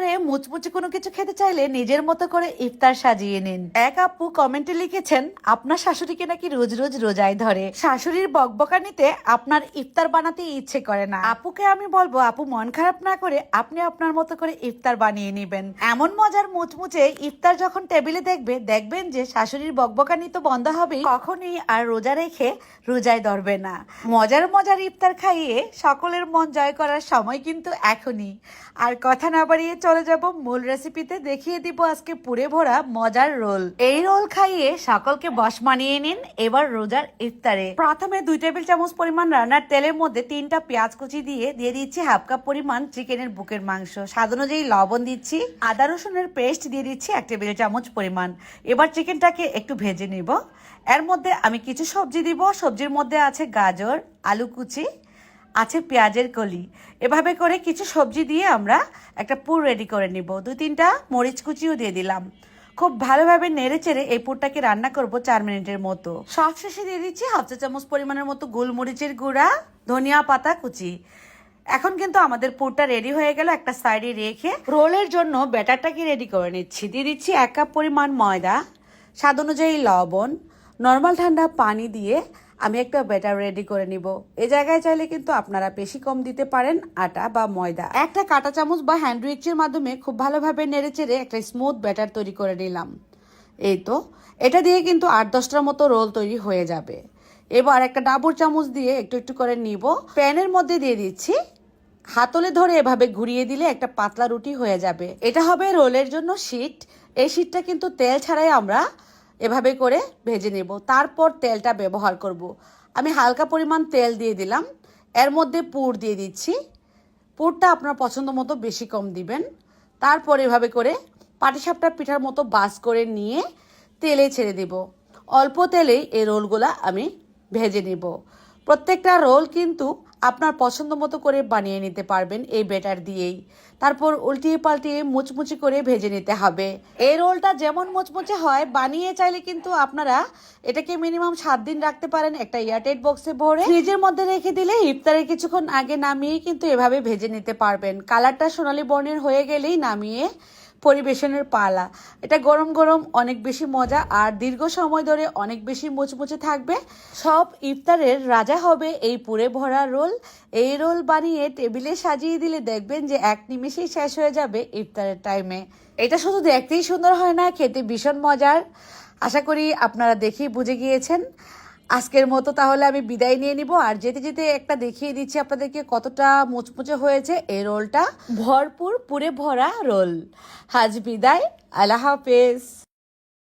ইফতারে মুচমুচে কোনো কিছু খেতে চাইলে নিজের মতো করে ইফতার সাজিয়ে নিন। এক আপু কমেন্টে লিখেছেন, আপনার শাশুড়িকে নাকি রোজ রোজ রোজায় ধরে। শাশুড়ির বকবকানিতে আপনার ইফতার বানাতে ইচ্ছে করে না। আপুকে আমি বলব, আপু, মন খারাপ না করে আপনি আপনার মতো করে ইফতার বানিয়ে নেবেন। এমন মজার মুচমুচে ইফতার যখন টেবিলে দেখবে, দেখবেন যে শাশুড়ির বকবকানি তো বন্ধ হবে, কখনই আর রোজা রেখে রোজায় ধরবে না। মজার মজার ইফতার খাইয়ে সকলের মন জয় করার সময় কিন্তু এখনই। আর কথা না বাড়িয়ে চলে যাব মূল রেসিপিতে দেখিয়ে দিব আজকে পুরে ভরা মজার রোল। এই রোল খাইয়ে সকলকে বশ মানিয়ে নিন এবার রোজার ইফতারে। প্রথমে দুই টেবিল চামচ পরিমাণ রান্নার তেলের মধ্যে তিনটা পেঁয়াজ কুচি দিয়ে দিয়ে দিচ্ছি হাফ কাপ পরিমাণ চিকেনের বুকের মাংস। স্বাদ অনুযায়ী লবণ দিচ্ছি। আদা রসুনের পেস্ট দিয়ে দিচ্ছি এক টেবিল চামচ পরিমাণ। এবার চিকেনটাকে একটু ভেজে নিব। এর মধ্যে আমি কিছু সবজি দিব। সবজির মধ্যে আছে গাজর, আলু কুচি আছে পেঁয়াজের কলি। এভাবে করে কিছু সবজি দিয়ে আমরা একটা পুর রেডি করে নিব। দু তিনটা মরিচ কুচিও দিয়ে দিলাম। খুব ভালোভাবে নেড়ে চেড়ে এই পুরটাকে রান্না করব চার মিনিটের মতো। সব শেষে দিয়ে দিচ্ছি হাফ চা চামচ পরিমাণের মতো গোলমরিচের গুঁড়া, ধনিয়া পাতা, কুচি। এখন কিন্তু আমাদের পুরটা রেডি হয়ে গেল একটা সাইডে রেখে রোলের জন্য ব্যাটারটাকে রেডি করে নিচ্ছি। দিয়ে দিচ্ছি এক কাপ পরিমাণ ময়দা, স্বাদ অনুযায়ী লবণ নর্মাল ঠান্ডা পানি দিয়ে আমি একটা ব্যাটার রেডি করে নিব। এ জায়গায় চাইলে কিন্তু আপনারা বেশি কম দিতে পারেন আটা বা ময়দা। একটা কাঁটা চামচ বা হ্যান্ড উইক্সের মাধ্যমে খুব ভালোভাবে নেড়ে চেড়ে একটা স্মুথ ব্যাটার তৈরি করে নিলাম। এই তো, এটা দিয়ে কিন্তু আট দশটার মতো রোল তৈরি হয়ে যাবে। এবার একটা ডাবুর চামচ দিয়ে একটু একটু করে নিব। প্যানের মধ্যে দিয়ে দিচ্ছি। হাতলে ধরে এভাবে ঘুরিয়ে দিলে একটা পাতলা রুটি হয়ে যাবে। এটা হবে রোলের জন্য শীট এই শীটটা কিন্তু তেল ছাড়াই আমরা এভাবে করে ভেজে নেব। তারপর তেলটা ব্যবহার করব। আমি হালকা পরিমাণ তেল দিয়ে দিলাম। এর মধ্যে পুর দিয়ে দিচ্ছি। পুরটা আপনার পছন্দ মতো বেশি কম দিবেন। তারপর এভাবে করে পাটিসাপটা পিঠার মতো বাস করে নিয়ে তেলে ছেড়ে দেব। অল্প তেলেই এই রোলগুলা আমি ভেজে নেব। প্রত্যেকটা রোল কিন্তু আপনার পছন্দ মতো করে বানিয়ে নিতে পারবেন এই বেটার দিয়েই। তারপর উল্টিয়ে পাল্টিয়ে মুচমুচি করে ভেজে নিতে হবে। এই রোলটা যেমন মুচমুচে হয়, বানিয়ে চাইলে কিন্তু আপনারা এটাকে মিনিমাম সাত দিন রাখতে পারেন একটা এয়ারটাইট বক্সে ভরে। ফ্রিজের মধ্যে রেখে দিলে ইফতারের কিছুক্ষণ আগে নামিয়ে কিন্তু এভাবে ভেজে নিতে পারবেন। কালারটা সোনালী বর্ণের হয়ে গেলেই নামিয়ে পরিবেশনের পালা। এটা গরম গরম অনেক বেশি মজা আর দীর্ঘ সময় ধরে অনেক বেশি মুচমুচে থাকবে। সব ইফতারের রাজা হবে এই পুরে ভরা রোল। এই রোল বানিয়ে টেবিলে সাজিয়ে দিলে দেখবেন যে এক নিমেষেই শেষ হয়ে যাবে ইফতারের টাইমে এটা শুধু দেখতেই সুন্দর হয় না, খেতে ভীষণ মজার। আশা করি আপনারা দেখেই বুঝে গিয়েছেন। আজকের মতো তাহলে আমি বিদায় নিয়ে নিব। আর যেতে যেতে একটা দেখিয়ে দিচ্ছি আপনাদেরকে কতটা মুচমুচে হয়েছে এ রোলটা। ভরপুর পুরে ভরা রোল। হাজ বিদায়। আল্লাহ হাফেজ।